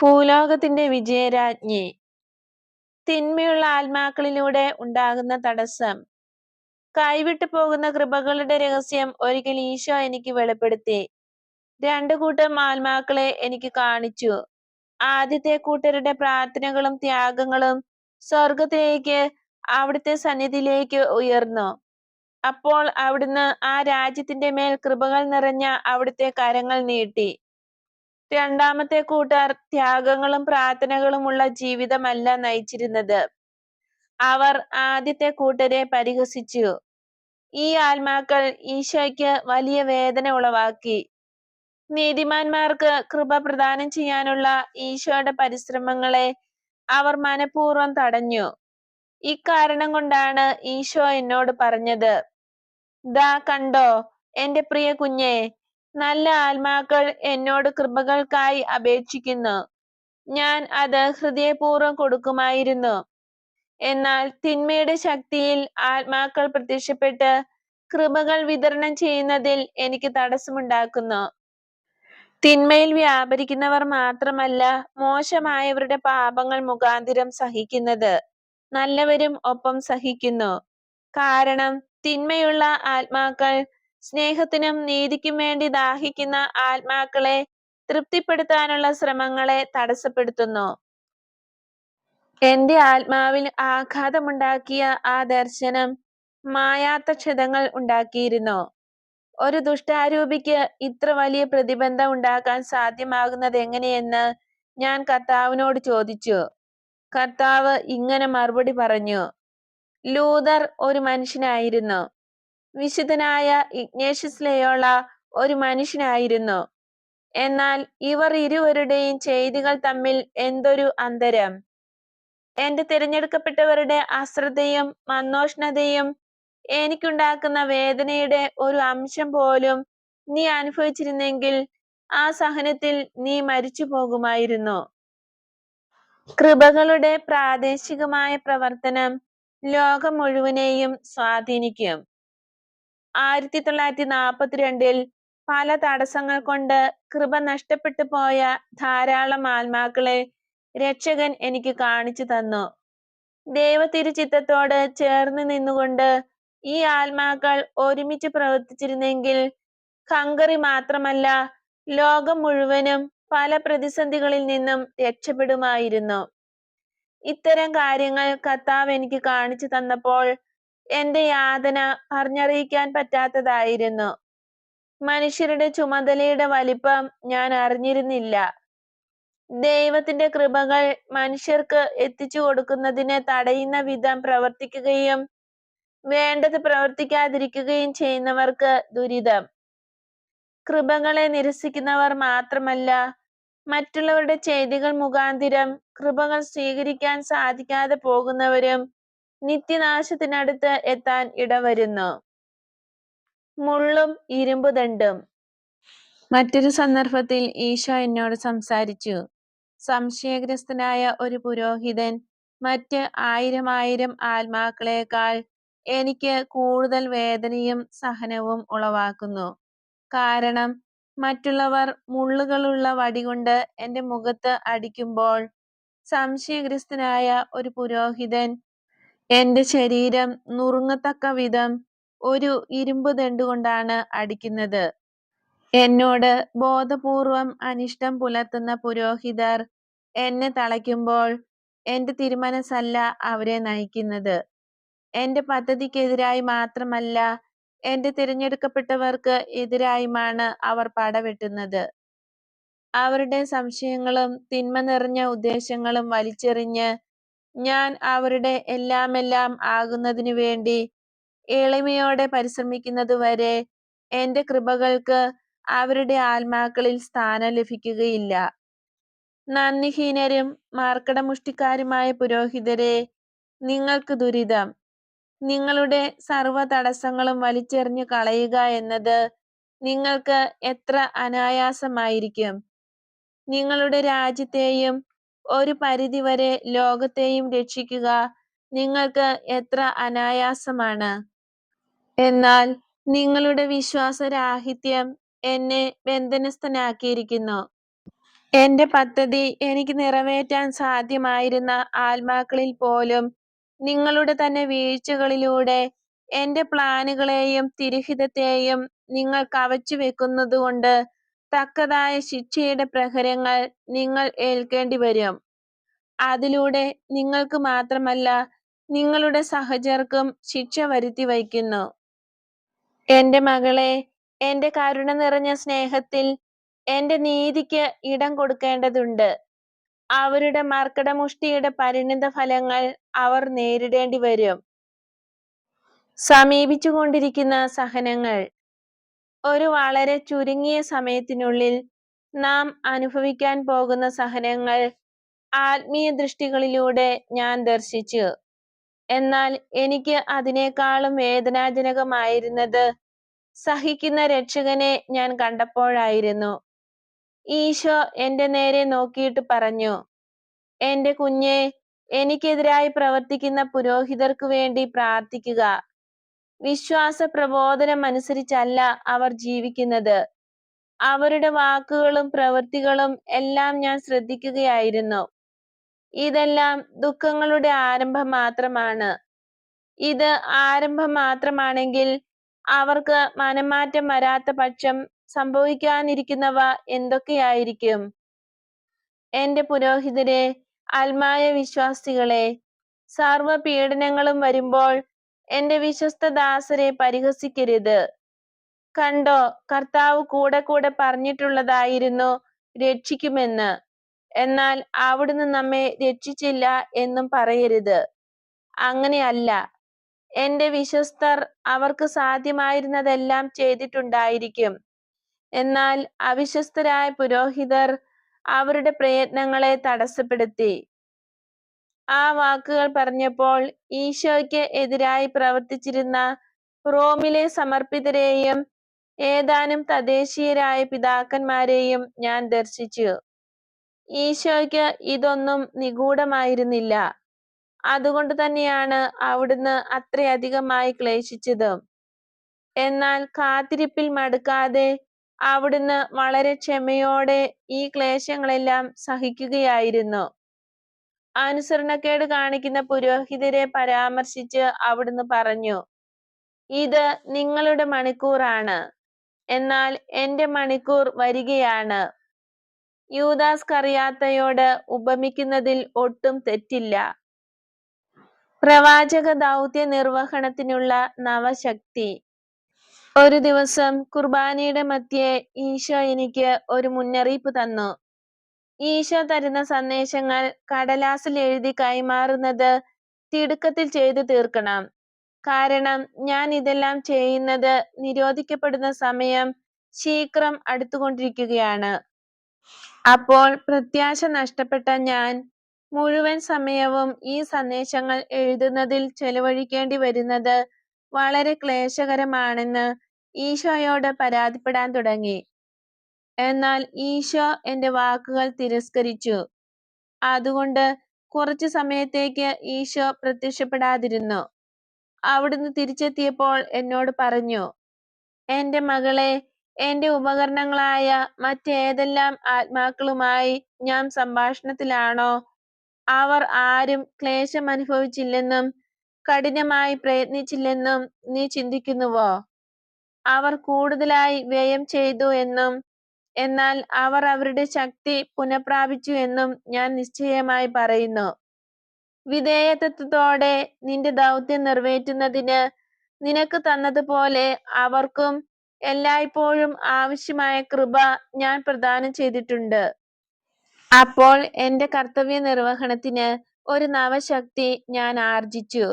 ഭൂലോകത്തിന്റെ വിജയരാജ്ഞി. തിന്മയുള്ള ആത്മാക്കളിലൂടെ ഉണ്ടാകുന്ന തടസ്സം. കൈവിട്ടു പോകുന്ന കൃപകളുടെ രഹസ്യം ഒരിക്കൽ ഈശോ എനിക്ക് വെളിപ്പെടുത്തി. രണ്ടു കൂട്ടം ആത്മാക്കളെ എനിക്ക് കാണിച്ചു. ആദ്യത്തെ കൂട്ടരുടെ പ്രാർത്ഥനകളും ത്യാഗങ്ങളും സ്വർഗത്തിലേക്ക് അവിടുത്തെ സന്നിധിയിലേക്ക് ഉയർന്നു. അപ്പോൾ അവിടുന്ന് ആ രാജ്യത്തിന്റെ മേൽ കൃപകൾ നിറഞ്ഞ അവിടുത്തെ കരങ്ങൾ നീട്ടി. രണ്ടാമത്തെ കൂട്ടർ ത്യാഗങ്ങളും പ്രാർത്ഥനകളുമുള്ള ജീവിതമല്ല നയിച്ചിരുന്നത്. അവർ ആദ്യത്തെ കൂട്ടരെ പരിഹസിച്ചു. ഈ ആത്മാക്കൾ ഈശോയ്ക്ക് വലിയ വേദന ഉളവാക്കി. നീതിമാന്മാർക്ക് കൃപ പ്രദാനം ചെയ്യാനുള്ള ഈശോയുടെ പരിശ്രമങ്ങളെ അവർ മനഃപൂർവം തടഞ്ഞു. ഇക്കാരണം കൊണ്ടാണ് ഈശോ എന്നോട് പറഞ്ഞത്. ദാ കണ്ടോ എന്റെ പ്രിയ കുഞ്ഞെ നല്ല ആത്മാക്കൾ എന്നോട് കൃപകൾക്കായി അപേക്ഷിക്കുന്നു. ഞാൻ അത് ഹൃദയപൂർവം കൊടുക്കുമായിരുന്നു. എന്നാൽ തിന്മയുടെ ശക്തിയിൽ ആത്മാക്കൾ പ്രത്യക്ഷപ്പെട്ട് കൃപകൾ വിതരണം ചെയ്യുന്നതിൽ എനിക്ക് തടസ്സമുണ്ടാക്കുന്നു. തിന്മയിൽ വ്യാപരിക്കുന്നവർ മാത്രമല്ല മോശമായവരുടെ പാപങ്ങൾ മുഖാന്തിരം സഹിക്കുന്നത്. നല്ലവരും ഒപ്പം സഹിക്കുന്നു. കാരണം തിന്മയുള്ള ആത്മാക്കൾ സ്നേഹത്തിനും നീതിക്കും വേണ്ടി ദാഹിക്കുന്ന ആത്മാക്കളെ തൃപ്തിപ്പെടുത്താനുള്ള ശ്രമങ്ങളെ തടസ്സപ്പെടുത്തുന്നു. എന്റെ ആത്മാവിൽ ആഘാതമുണ്ടാക്കിയ ആ ദർശനം മായാത്ത ക്ഷതങ്ങൾ ഉണ്ടാക്കിയിരുന്നു. ഒരു ദുഷ്ടാരൂപിക്ക് ഇത്ര വലിയ പ്രതിബന്ധം ഉണ്ടാക്കാൻ സാധ്യമാകുന്നത് എങ്ങനെയെന്ന് ഞാൻ കർത്താവിനോട് ചോദിച്ചു. കർത്താവ് ഇങ്ങനെ മറുപടി പറഞ്ഞു. ലൂതർ ഒരു മനുഷ്യനായിരുന്നു. വിശുദ്ധനായ ഇഗ്നേഷ്യസ് ലയോള ഒരു മനുഷ്യനായിരുന്നു. എന്നാൽ ഇവർ ഇരുവരുടെയും ചെയ്തികൾ തമ്മിൽ എന്തൊരു അന്തരം? എന്റെ തിരഞ്ഞെടുക്കപ്പെട്ടവരുടെ അശ്രദ്ധയും മനോഷ്ണതയും എനിക്കുണ്ടാക്കുന്ന വേദനയുടെ ഒരു അംശം പോലും നീ അനുഭവിച്ചിരുന്നെങ്കിൽ ആ സഹനത്തിൽ നീ മരിച്ചു പോകുമായിരുന്നു. കൃപകളുടെ പ്രാദേശികമായ പ്രവർത്തനം ലോകം മുഴുവനെയും സ്വാധീനിക്കും. ആയിരത്തി തൊള്ളായിരത്തി നാൽപ്പത്തിരണ്ടിൽ പല തടസ്സങ്ങൾ കൊണ്ട് കൃപ നഷ്ടപ്പെട്ടു പോയ ധാരാളം ആത്മാക്കളെ രക്ഷകൻ എനിക്ക് കാണിച്ചു തന്നു. ദൈവത്തിരുചിത്തത്തോട് ചേർന്ന് നിന്നുകൊണ്ട് ഈ ആത്മാക്കൾ ഒരുമിച്ച് പ്രവർത്തിച്ചിരുന്നെങ്കിൽ ഹംഗറി മാത്രമല്ല ലോകം മുഴുവനും പല പ്രതിസന്ധികളിൽ നിന്നും രക്ഷപ്പെടുമായിരുന്നു. ഇത്തരം കാര്യങ്ങൾ കർത്താവ് എനിക്ക് കാണിച്ചു തന്നപ്പോൾ എന്റെ യാതന പറഞ്ഞറിയിക്കാൻ പറ്റാത്തതായിരുന്നു. മനുഷ്യരുടെ ചുമതലയുടെ വലിപ്പം ഞാൻ അറിഞ്ഞിരുന്നില്ല. ദൈവത്തിന്റെ കൃപകൾ മനുഷ്യർക്ക് എത്തിച്ചു കൊടുക്കുന്നതിനെ തടയുന്ന വിധം പ്രവർത്തിക്കുകയും വേണ്ടത് പ്രവർത്തിക്കാതിരിക്കുകയും ചെയ്യുന്നവർക്ക് ദുരിതം. കൃപകളെ നിരസിക്കുന്നവർ മാത്രമല്ല മറ്റുള്ളവരുടെ ചെയ്തികൾ മുഖാന്തിരം കൃപകൾ സ്വീകരിക്കാൻ സാധിക്കാതെ പോകുന്നവരും നിത്യനാശത്തിനടുത്ത് എത്താൻ ഇടവരുന്നു. മുള്ളും ഇരുമ്പുദണ്ടും മറ്റൊരു സന്ദർഭത്തിൽ ഈശോ എന്നോട് സംസാരിച്ചു. സംശയഗ്രസ്തനായ ഒരു പുരോഹിതൻ മറ്റ് ആയിരം ആയിരം ആത്മാക്കളേക്കാൾ എനിക്ക് കൂടുതൽ വേദനയും സഹനവും ഉളവാക്കുന്നു. കാരണം മറ്റുള്ളവർ മുള്ളുകളുള്ള വടികൊണ്ട് എന്റെ മുഖത്ത് അടിക്കുമ്പോൾ സംശയഗ്രസ്തനായ ഒരു പുരോഹിതൻ എന്റെ ശരീരം നുറുങ്ങത്തക്ക വിധം ഒരു ഇരുമ്പ് ദണ്ടുകൊണ്ടാണ് അടിക്കുന്നത്. എന്നോട് ബോധപൂർവം അനിഷ്ടം പുലർത്തുന്ന പുരോഹിതർ എന്നെ തളയ്ക്കുമ്പോൾ എന്റെ തിരുമനസ്സല്ല അവരെ നയിക്കുന്നത്. എന്റെ പദ്ധതിക്കെതിരായി മാത്രമല്ല എന്റെ തിരഞ്ഞെടുക്കപ്പെട്ടവർക്ക് എതിരായുമാണ് അവർ പടവെട്ടുന്നത്. അവരുടെ സംശയങ്ങളും തിന്മ നിറഞ്ഞ ഉദ്ദേശങ്ങളും വലിച്ചെറിഞ്ഞ് ഞാൻ അവരുടെ എല്ലാമെല്ലാം ആകുന്നതിനു വേണ്ടി എളിമയോടെ പരിശ്രമിക്കുന്നതുവരെ എന്റെ കൃപകൾക്ക് അവരുടെ ആത്മാക്കളിൽ സ്ഥാനം ലഭിക്കുകയില്ല. നന്ദിഹീനരും മാർക്കടമുഷ്ടിക്കാരുമായ പുരോഹിതരെ നിങ്ങൾക്ക് ദുരിതം. നിങ്ങളുടെ സർവ തടസ്സങ്ങളും വലിച്ചെറിഞ്ഞു കളയുക എന്നത് നിങ്ങൾക്ക് എത്ര അനായാസമായിരിക്കും. നിങ്ങളുടെ രാജ്യത്തെയും ഒരു പരിധിവരെ ലോകത്തെയും രക്ഷിക്കുക നിങ്ങൾക്ക് എത്ര അനായാസമാണ്. എന്നാൽ നിങ്ങളുടെ വിശ്വാസരാഹിത്യം എന്നെ ബന്ധനസ്ഥനാക്കിയിരിക്കുന്നു. എന്റെ പദ്ധതി എനിക്ക് നിറവേറ്റാൻ സാധ്യമായിരുന്ന ആത്മാക്കളിൽ പോലും നിങ്ങളുടെ തന്നെ വീഴ്ചകളിലൂടെ എന്റെ പ്ലാനുകളെയും തിരുഹിതത്തെയും നിങ്ങൾ കവച്ചു കവച്ചുവെക്കുന്നതുകൊണ്ട് തക്കതായ ശിക്ഷയുടെ പ്രഹരങ്ങൾ നിങ്ങൾ ഏൽക്കേണ്ടി വരും. അതിലൂടെ നിങ്ങൾക്ക് മാത്രമല്ല നിങ്ങളുടെ സഹചർക്കും ശിക്ഷ വരുത്തി വയ്ക്കുന്നു. എന്റെ മകളെ എന്റെ കരുണ നിറഞ്ഞ സ്നേഹത്തിൽ എന്റെ നീതിക്ക് ഇടം കൊടുക്കേണ്ടതുണ്ട്. അവരുടെ മർക്കടമുഷ്ടിയുടെ പരിണിത ഫലങ്ങൾ അവർ നേരിടേണ്ടി വരും. സമീപിച്ചുകൊണ്ടിരിക്കുന്ന സഹനങ്ങൾ. ഒരു വളരെ ചുരുങ്ങിയ സമയത്തിനുള്ളിൽ നാം അനുഭവിക്കാൻ പോകുന്ന സഹനങ്ങൾ ആത്മീയ ദൃഷ്ടികളിലൂടെ ഞാൻ ദർശിച്ചു. എന്നാൽ എനിക്ക് അതിനേക്കാളും വേദനാജനകമായിരുന്നത് സഹിക്കുന്ന രക്ഷകനെ ഞാൻ കണ്ടപ്പോഴായിരുന്നു. ഈശോ എന്റെ നേരെ നോക്കിയിട്ട് പറഞ്ഞു, എന്റെ കുഞ്ഞെ എനിക്കെതിരായി പ്രവർത്തിക്കുന്ന പുരോഹിതർക്കു വേണ്ടി പ്രാർത്ഥിക്കുക. വിശ്വാസപ്രബോധനമനുസരിച്ചല്ല അവർ ജീവിക്കുന്നത്. അവരുടെ വാക്കുകളും പ്രവൃത്തികളും എല്ലാം ഞാൻ ശ്രദ്ധിക്കുകയായിരുന്നു. ഇതെല്ലാം ദുഃഖങ്ങളുടെ ആരംഭം മാത്രമാണ്. ഇത് ആരംഭം മാത്രമാണെങ്കിൽ അവർക്ക് മനമാറ്റം വരാത്ത പക്ഷം സംഭവിക്കാനിരിക്കുന്നവ എന്തൊക്കെയായിരിക്കും? എന്റെ പുരോഹിതരേ, അൽമായ സർവ പീഡനങ്ങളും വരുമ്പോൾ എന്റെ വിശ്വസ്ത ദാസരെ പരിഹസിക്കരുത്. കണ്ടോ, കർത്താവ് കൂടെ കൂടെ പറഞ്ഞിട്ടുള്ളതായിരുന്നു രക്ഷിക്കുമെന്ന്. എന്നാൽ അവിടുന്ന് നമ്മെ രക്ഷിച്ചില്ല എന്നും പറയരുത്. അങ്ങനെയല്ല, എന്റെ വിശ്വസ്തർ അവർക്ക് സാധ്യമായിരുന്നതെല്ലാം ചെയ്തിട്ടുണ്ടായിരിക്കും. എന്നാൽ അവിശ്വസ്തരായ പുരോഹിതർ അവരുടെ പ്രയത്നങ്ങളെ തടസ്സപ്പെടുത്തി. ആ വാക്കുകൾ പറഞ്ഞപ്പോൾ ഈശോയ്ക്ക് എതിരായി പ്രവർത്തിച്ചിരുന്ന റോമിലെ സമർപ്പിതരെയും ഏതാനും തദ്ദേശീയരായ പിതാക്കന്മാരെയും ഞാൻ ദർശിച്ചു. ഈശോയ്ക്ക് ഇതൊന്നും നിഗൂഢമായിരുന്നില്ല. അതുകൊണ്ട് തന്നെയാണ് അവിടുന്ന് അത്രയധികമായി ക്ലേശിച്ചത് എന്നാൽ കാത്തിരിപ്പിൽ മടുക്കാതെ അവിടുന്ന് വളരെ ക്ഷമയോടെ ഈ ക്ലേശങ്ങളെല്ലാം സഹിക്കുകയായിരുന്നു. അനുസരണക്കേട് കാണിക്കുന്ന പുരോഹിതരെ പരാമർശിച്ച് അവിടുന്ന് പറഞ്ഞു, ഇത് നിങ്ങളുടെ മണിക്കൂറാണ്. എന്നാൽ എന്റെ മണിക്കൂർ വരികയാണ്. യൂദാസ് കറിയാത്തയോട് ഉപമിക്കുന്നതിൽ ഒട്ടും തെറ്റില്ല. പ്രവാചക ദൗത്യ നിർവഹണത്തിനുള്ള നവശക്തി ഒരു ദിവസം കുർബാനയുടെ മധ്യേ ഈശോ എനിക്ക് ഒരു മുന്നറിയിപ്പ് തന്നു. ഈശോ തരുന്ന സന്ദേശങ്ങൾ കടലാസിൽ എഴുതി കൈമാറുന്നത് തിടുക്കത്തിൽ ചെയ്തു തീർക്കണം. കാരണം ഞാൻ ഇതെല്ലാം ചെയ്യുന്നത് നിരോധിക്കപ്പെടുന്ന സമയം ശീഘ്രം അടുത്തുകൊണ്ടിരിക്കുകയാണ്. അപ്പോൾ പ്രത്യാശ നഷ്ടപ്പെട്ട ഞാൻ മുഴുവൻ സമയവും ഈ സന്ദേശങ്ങൾ എഴുതുന്നതിൽ ചെലവഴിക്കേണ്ടി വരുന്നത് വളരെ ക്ലേശകരമാണെന്ന് ഈശോയോട് പരാതിപ്പെടാൻ തുടങ്ങി. എന്നാൽ ഈശോ എന്റെ വാക്കുകൾ തിരസ്കരിച്ചു. അതുകൊണ്ട് കുറച്ചു സമയത്തേക്ക് ഈശോ പ്രത്യക്ഷപ്പെടാതിരുന്നു. അവിടുന്ന് തിരിച്ചെത്തിയപ്പോൾ എന്നോട് പറഞ്ഞു, എന്റെ മകളെ എന്റെ ഉപകരണങ്ങളായ മറ്റേതെല്ലാം ആത്മാക്കളുമായി ഞാൻ സംഭാഷണത്തിലാണോ അവർ ആരും ക്ലേശം അനുഭവിച്ചില്ലെന്നും കഠിനമായി പ്രയത്നിച്ചില്ലെന്നും നീ ചിന്തിക്കുന്നുവോ? അവർ കൂടുതലായി വ്യയം ചെയ്തു എന്നും എന്നാൽ അവർ അവരുടെ ശക്തി പുനഃപ്രാപിച്ചു എന്നും ഞാൻ നിശ്ചയമായി പറയുന്നു. വിധേയത്വത്തോടെ നിന്റെ ദൗത്യം നിറവേറ്റുന്നതിന് നിനക്ക് തന്നതുപോലെ അവർക്കും എല്ലായ്പ്പോഴും ആവശ്യമായ കൃപ ഞാൻ പ്രദാനം ചെയ്തിട്ടുണ്ട്. അപ്പോൾ എന്റെ കർത്തവ്യ നിർവഹണത്തിന് ഒരു നവശക്തി ഞാൻ ആർജിച്ചു.